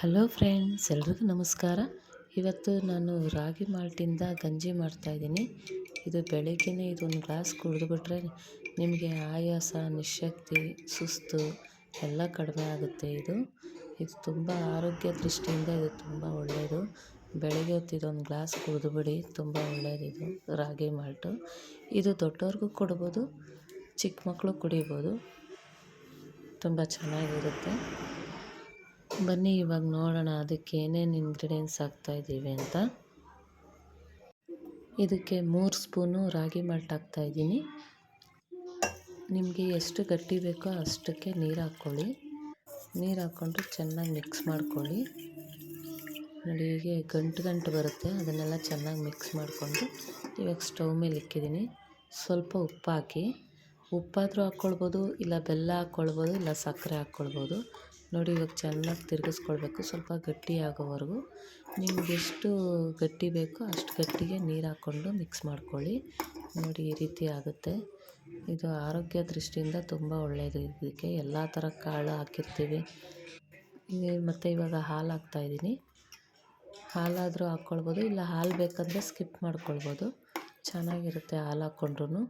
Hello friends, ಎಲ್ರಿಗೂ ನಮಸ್ಕಾರ. ಇವತ್ತು ನಾನು ರಾಗಿ ಮಾಲ್ಟಿಂದ ಗಂಜಿ ಮಾಡ್ತಾಯಿದ್ದೀನಿ ಇದು ಬೆಳಗ್ಗೆನೇ ಇದೊಂದು ಗ್ಲಾಸ್ ಕುಡಿದುಬಿಟ್ರೆ ನಿಮಗೆ ಆಯಾಸ ನಿಶಕ್ತಿ ಸುಸ್ತು ಎಲ್ಲ ಕಡಿಮೆ ಆಗುತ್ತೆ ಇದು. ಇದು ತುಂಬ ಆರೋಗ್ಯ ದೃಷ್ಟಿಯಿಂದ ಇದು ತುಂಬ ಒಳ್ಳೆಯದು ಬೆಳಗ್ಗೆ ಹೊತ್ತು ಇದೊಂದು ಗ್ಲಾಸ್ ಕುಡಿದುಬಿಡಿ, ತುಂಬ ಒಳ್ಳೆಯದಿದು ರಾಗಿ ಮಾಲ್ಟು. ಇದು ದೊಡ್ಡವ್ರಿಗೂ ಕೊಡ್ಬೋದು, ಚಿಕ್ಕ ಮಕ್ಕಳು ಕುಡಿಬೋದು. ತುಂಬ ಚೆನ್ನಾಗಿರುತ್ತೆ. ಬನ್ನಿ, ಇವಾಗ ನೋಡೋಣ ಅದಕ್ಕೆ ಏನೇನು ಇಂಗ್ರೀಡಿಯೆಂಟ್ಸ್ ಹಾಕ್ತಾಯಿದ್ದೀವಿ ಅಂತ. ಇದಕ್ಕೆ ಮೂರು ಸ್ಪೂನು ರಾಗಿ ಮಾಲ್ಟ್ ಹಾಕ್ತಾಯಿದ್ದೀನಿ ನಿಮಗೆ ಎಷ್ಟು ಗಟ್ಟಿ ಬೇಕೋ ಅಷ್ಟಕ್ಕೆ ನೀರು ಹಾಕ್ಕೊಳ್ಳಿ. ನೀರು ಹಾಕ್ಕೊಂಡು ಚೆನ್ನಾಗಿ ಮಿಕ್ಸ್ ಮಾಡ್ಕೊಳ್ಳಿ. ನೋಡಿ, ಹೀಗೆ ಗಂಟು ಗಂಟು ಬರುತ್ತೆ. ಅದನ್ನೆಲ್ಲ ಚೆನ್ನಾಗಿ ಮಿಕ್ಸ್ ಮಾಡಿಕೊಂಡು ಇವಾಗ ಸ್ಟವ್ ಮೇಲೆ ಇಕ್ಕಿದ್ದೀನಿ. ಸ್ವಲ್ಪ ಉಪ್ಪು ಹಾಕಿ. ಉಪ್ಪಾದರೂ ಹಾಕ್ಕೊಳ್ಬೋದು, ಇಲ್ಲ ಬೆಲ್ಲ ಹಾಕ್ಕೊಳ್ಬೋದು, ಇಲ್ಲ ಸಕ್ಕರೆ ಹಾಕ್ಕೊಳ್ಬೋದು. ನೋಡಿ ಇವಾಗ ಚೆನ್ನಾಗಿ ತಿರುಗಿಸ್ಕೊಳ್ಬೇಕು, ಸ್ವಲ್ಪ ಗಟ್ಟಿ ಆಗೋವರೆಗೂ. ನಿಮ್ಗೆ ಎಷ್ಟು ಗಟ್ಟಿ ಬೇಕೋ ಅಷ್ಟು ಗಟ್ಟಿಗೆ ನೀರು ಹಾಕ್ಕೊಂಡು ಮಿಕ್ಸ್ ಮಾಡ್ಕೊಳ್ಳಿ. ನೋಡಿ ಈ ರೀತಿ ಆಗುತ್ತೆ. ಇದು ಆರೋಗ್ಯ ದೃಷ್ಟಿಯಿಂದ ತುಂಬ ಒಳ್ಳೆಯದು ಇದಕ್ಕೆ ಎಲ್ಲ ಥರ ಕಾಳು ಹಾಕಿರ್ತೀವಿ. ಮತ್ತು ಇವಾಗ ಹಾಲು ಹಾಕ್ತಾಯಿದ್ದೀನಿ ಹಾಲಾದರೂ ಹಾಕ್ಕೊಳ್ಬೋದು, ಇಲ್ಲ ಹಾಲು ಬೇಕಂದರೆ ಸ್ಕಿಪ್ ಮಾಡ್ಕೊಳ್ಬೋದು. ಚೆನ್ನಾಗಿರುತ್ತೆ ಹಾಲು ಹಾಕ್ಕೊಂಡ್ರು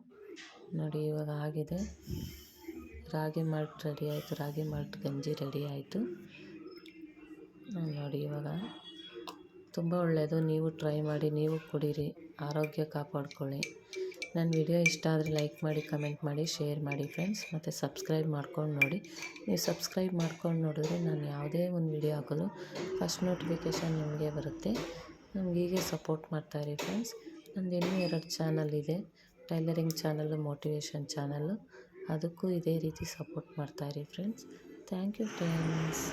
ನೋಡಿ, ಇವಾಗ ಆಗಿದೆ. ರಾಗಿ ಮಾಲ್ಟ್ ರೆಡಿ ಆಯಿತು. ರಾಗಿ ಮಾಲ್ಟ್ ಗಂಜಿ ರೆಡಿ ಆಯಿತು. ನೋಡಿ, ಇವಾಗ ತುಂಬ ಒಳ್ಳೆಯದು ನೀವು ಟ್ರೈ ಮಾಡಿ, ನೀವು ಕುಡೀರಿ. ಆರೋಗ್ಯ ಕಾಪಾಡ್ಕೊಳ್ಳಿ. ನನ್ನ ವಿಡಿಯೋ ಇಷ್ಟ ಆದರೆ ಲೈಕ್ ಮಾಡಿ, ಕಮೆಂಟ್ ಮಾಡಿ, ಶೇರ್ ಮಾಡಿ ಫ್ರೆಂಡ್ಸ್. ಮತ್ತು ಸಬ್ಸ್ಕ್ರೈಬ್ ಮಾಡ್ಕೊಂಡು ನೋಡಿ. ನೀವು ಸಬ್ಸ್ಕ್ರೈಬ್ ಮಾಡ್ಕೊಂಡು ನೋಡಿದ್ರೆ ನಾನು ಯಾವುದೇ ಒಂದು ವಿಡಿಯೋ ಹಾಕೋದು ಫಸ್ಟ್ ನೋಟಿಫಿಕೇಷನ್ ನಿಮಗೆ ಬರುತ್ತೆ. ನಮ್ಗೆ ಹೀಗೆ ಸಪೋರ್ಟ್ ಮಾಡ್ತಾಯಿರಿ ಫ್ರೆಂಡ್ಸ್. ನಂದು ಇನ್ನೂ ಎರಡು ಚಾನಲ್ ಇದೆ. ಟೈಲರಿಂಗ್ ಚಾನಲ್ಲು ಮೋಟಿವೇಶನ್ ಚಾನಲ್ಲು ಅದಕ್ಕೂ ಇದೇ ರೀತಿ ಸಪೋರ್ಟ್ ಮಾಡ್ತಾಯಿರಿ ಫ್ರೆಂಡ್ಸ್ ಥ್ಯಾಂಕ್ ಯು ಫ್ರೆಂಡ್ಸ್